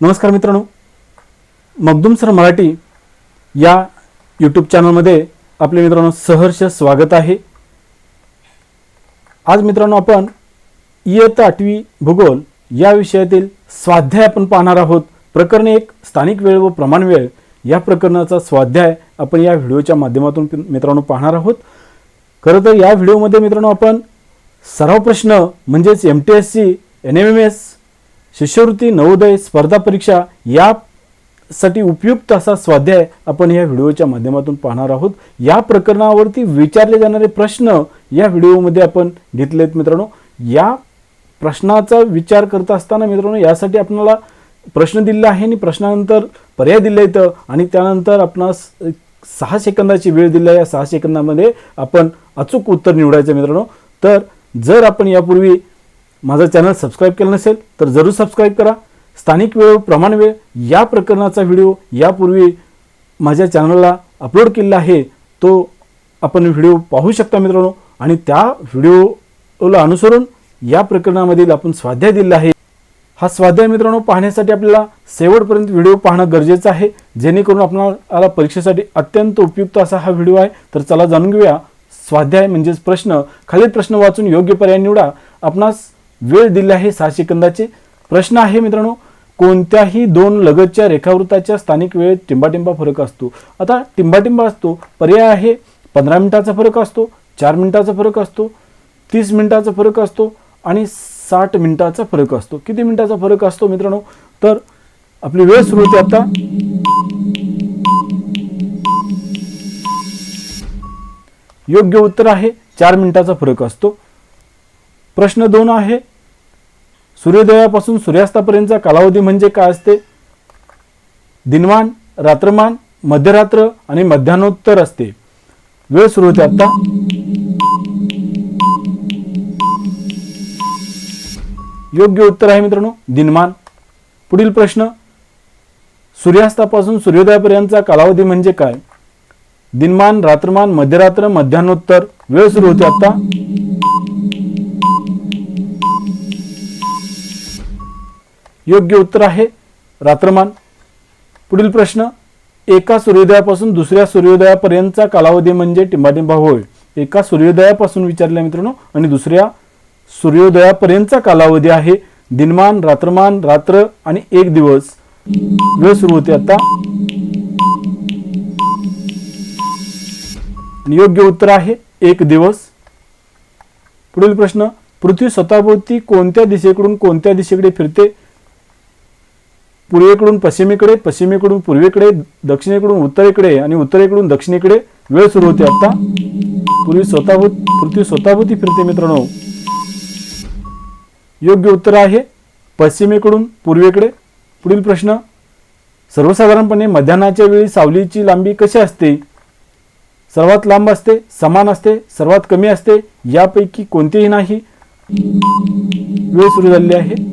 नमस्कार मित्रांनो. मगदूम सर मराठी या यूट्यूब चॅनलमध्ये आपले मित्रांनो सहर्ष स्वागत आहे. आज मित्रांनो आपण इयत्ता आठवी भूगोल या विषयातील स्वाध्याय आपण पाहणार आहोत. प्रकरण एक स्थानिक वेळ व प्रमाण वेळ या प्रकरणाचा स्वाध्याय आपण या व्हिडिओच्या माध्यमातून मित्रांनो पाहणार आहोत. खरं तर या व्हिडिओमध्ये मित्रांनो आपण सराव प्रश्न म्हणजेच M T S C N M M S शिष्यवृत्ती नवोदय स्पर्धा परीक्षा यासाठी उपयुक्त असा स्वाध्याय आपण या व्हिडिओच्या माध्यमातून पाहणार आहोत. या प्रकरणावरती विचारले जाणारे प्रश्न या व्हिडिओमध्ये आपण घेतलेत मित्रांनो. या प्रश्नाचा विचार करत असताना मित्रांनो यासाठी आपल्याला प्रश्न दिलेला आहे आणि प्रश्नानंतर पर्याय दिले इथं. आणि त्यानंतर आपणास सहा सेकंदाची वेळ दिली आहे. या सहा सेकंदामध्ये आपण अचूक उत्तर निवडायचं मित्रांनो. तर जर आपण यापूर्वी माझं चॅनल सबस्क्राईब केलं नसेल तर जरूर सबस्क्राईब करा. स्थानिक वेळ प्रमाण वेळ या प्रकरणाचा व्हिडिओ यापूर्वी माझ्या चॅनलला अपलोड केलेला आहे तो आपण व्हिडिओ पाहू शकता मित्रांनो. आणि त्या व्हिडिओला अनुसरून या प्रकरणामधील आपण स्वाध्याय दिलेला आहे. हा स्वाध्याय मित्रांनो पाहण्यासाठी आपल्याला शेवटपर्यंत व्हिडिओ पाहणं गरजेचं आहे. जेणेकरून आपणाला परीक्षेसाठी अत्यंत उपयुक्त असा हा व्हिडिओ आहे. तर चला जाणून घेऊया. स्वाध्याय म्हणजेच प्रश्न. खालील प्रश्न वाचून योग्य पर्याय निवडा. आपणास वेळ दिली आहे सहा सेकंदाचे प्रश्न आहे मित्रांनो कोणत्याही दोन लगतच्या रेखावृत्ताच्या स्थानिक वेळेत टिंबाटिंबा फरक असतो? आता टिंबाटिंबा असतो पर्याय आहे पंधरा मिनिटाचा फरक असतो चार मिनिटाचा फरक असतो तीस मिनिटाचा फरक असतो आणि साठ मिनिटाचा फरक असतो. किती मिनिटाचा फरक असतो मित्रांनो? तर आपली वेळ सुरू होते आता. योग्य उत्तर आहे चार मिनिटाचा फरक असतो. प्रश्न दोन आहे. सूर्योदयापासून सूर्यास्तापर्यंतचा कालावधी म्हणजे काय असते? दिनमान रात्रमान मध्यरात्र आणि मध्यान्होत्तर असते. वेळ सुरू होते आता. योग्य उत्तर आहे मित्रांनो दिनमान. पुढील प्रश्न सूर्यास्तापासून सूर्योदयापर्यंतचा कालावधी म्हणजे काय? दिनमान रात्रमान मध्यरात्र मध्यान्होत्तर. वेळ सुरू होते आता. योग्य उत्तर आहे. रात्रमान. पुढील प्रश्न एका सूर्योदयापासून दुसऱ्या सूर्योदयापर्यंतचा कालावधी म्हणजे टिंबाटिंबा होय. एका सूर्योदयापासून विचारले मित्रांनो आणि दुसऱ्या सूर्योदयापर्यंतचा कालावधी आहे. दिनमान रात्रमान रात्र आणि एक दिवस. वेळ सुरू होते आता. योग्य उत्तर आहे एक दिवस. पुढील प्रश्न पृथ्वी स्वतःभोवती कोणत्या दिशेकडून कोणत्या दिशेकडे फिरते? पूर्वेकडून पश्चिमेकडे पश्चिमेकडून पूर्वेकडे दक्षिणेकडून उत्तरेकडे आणि उत्तरेकडून दक्षिणेकडे वेळ सुरू होते आता. पूर्वी स्वतःभूत पृथ्वी स्वतःभूती फिरते मित्रांनो. योग्य उत्तर आहे पश्चिमेकडून पूर्वेकडे. पुढील प्रश्न सर्वसाधारणपणे मध्यानाच्या वेळी सावलीची लांबी कशी असते? सर्वात लांब असते समान असते सर्वात कमी असते यापैकी कोणतेही नाही. वेळ सुरू झालेली आहे.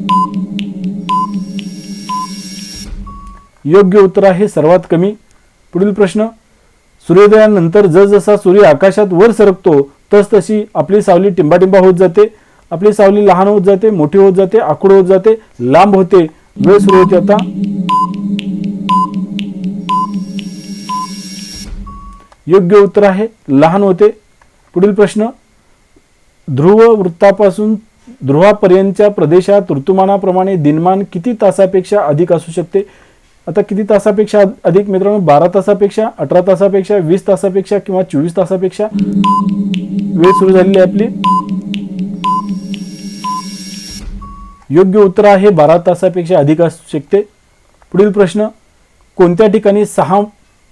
योग्य उत्तर आहे सर्वात कमी. पुढील प्रश्न सूर्योदयानंतर जसजसा सूर्य आकाशात वर सरकतो तस तशी आपली सावली टिंबाटिंबा होत जाते. आपली सावली लहान होत जाते मोठी होत जाते आखूड होत जाते लांब होते. वेळ सुरू होते आता. योग्य उत्तर आहे लहान होते. पुढील प्रश्न ध्रुव वृत्तापासून ध्रुवापर्यंतच्या प्रदेशात ऋतुमानाप्रमाणे दिनमान किती तासापेक्षा अधिक असू शकते? आता किती तासापेक्षा अधिक मित्रांनो? बारा तासापेक्षा अठरा तासापेक्षा वीस तासापेक्षा किंवा चोवीस तासापेक्षा वेळ सुरू झालेली आहे आपली. योग्य उत्तर आहे बारा तासापेक्षा अधिक असू शकते. पुढील प्रश्न कोणत्या ठिकाणी सहा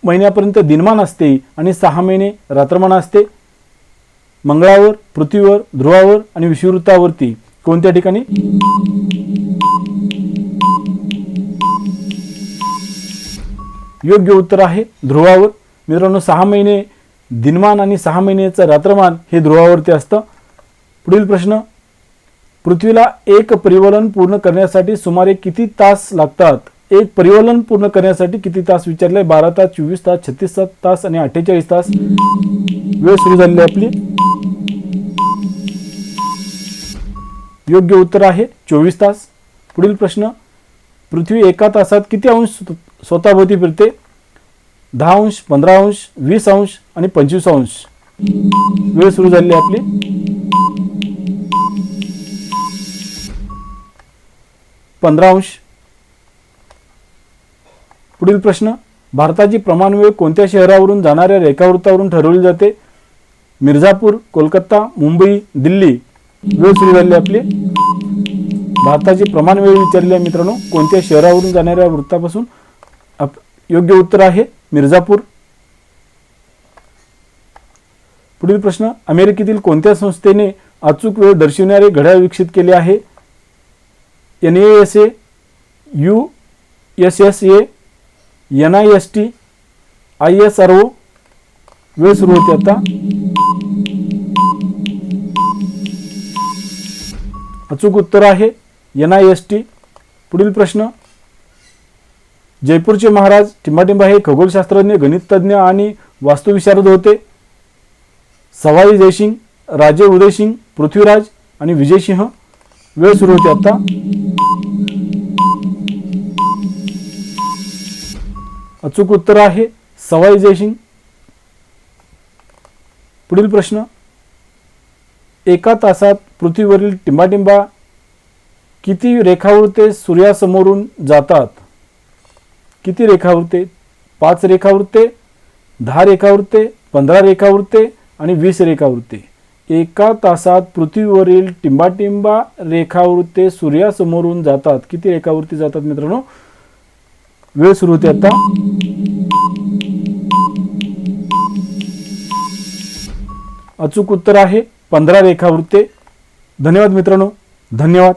महिन्यापर्यंत दिनमान असते आणि सहा महिने रात्रमान असते? मंगळावर पृथ्वीवर ध्रुवावर आणि विषुवृत्तावरती कोणत्या ठिकाणी? योग्य उत्तर आहे ध्रुवावर. मित्रांनो सहा महिने दिनमान आणि सहा महिन्याचं रात्रमान हे ध्रुवावरती असतं. पुढील प्रश्न पृथ्वीला एक परिवलन पूर्ण करण्यासाठी सुमारे किती तास लागतात? एक परिवलन पूर्ण करण्यासाठी किती तास? विचारले बारा तास चोवीस तास छत्तीस तास आणि अठ्ठेचाळीस तास. वेळ सुरू झालेली आपली. योग्य उत्तर आहे चोवीस तास. पुढील प्रश्न पृथ्वी एका तासात किती अंश स्वतःभोवती फिरते. दहा अंश पंधरा अंश वीस अंश आणि पंचवीस अंश. वेळ सुरू झालेली आहे आपली. पंधरा अंश. पुढील प्रश्न. भारताची प्रमाण वेळ कोणत्या शहरावरून जाणाऱ्या रेखावृत्तावरून ठरवली जाते? मिर्झापूर कोलकाता मुंबई दिल्ली. वेळ सुरू झाली आपली. भारताची प्रमाणवेळ विचारली आहे मित्रांनो कोणत्या शहरावरून जाणाऱ्या वृत्तापासून योग्य उत्तर आहे मिर्झापूर. पुढील प्रश्न अमेरिकेतील कोणत्या संस्थेने अचूक वेळ दर्शविणारे घड्याळ विकसित केले आहे? N S A U S S A N I S T I S R O वेळ सुरू होते आता. अचूक उत्तर आहे एन आय एस टी. पुढील प्रश्न जयपूरचे महाराज टिंबाटिंबा हे खगोलशास्त्रज्ञ गणिततज्ञ आणि वास्तुविशारद होते. सवाई जयसिंग राजे उदयसिंग पृथ्वीराज आणि विजयसिंह वेळ सुरू होते आता. अचूक उत्तर आहे सवाई जयसिंग. पुढील प्रश्न. एका तासात पृथ्वीवरील टिंबाटिंबा किती रेखावृत्ते सूर्यासमोरून जातात? किती रेखावृत्ते पाच रेखावृत्ते दहा रेखावृत्ते पंधरा रेखावृत्ते आणि वीस रेखावृत्ते एका तासात पृथ्वीवरील टिंबाटिंबा रेखावृत्ते सूर्यासमोरून जातात. किती रेखावृत्ती जातात मित्रांनो? वेळ सुरू होते आता. अचूक उत्तर आहे पंधरा रेखावृत्ते धन्यवाद मित्रांनो. धन्यवाद.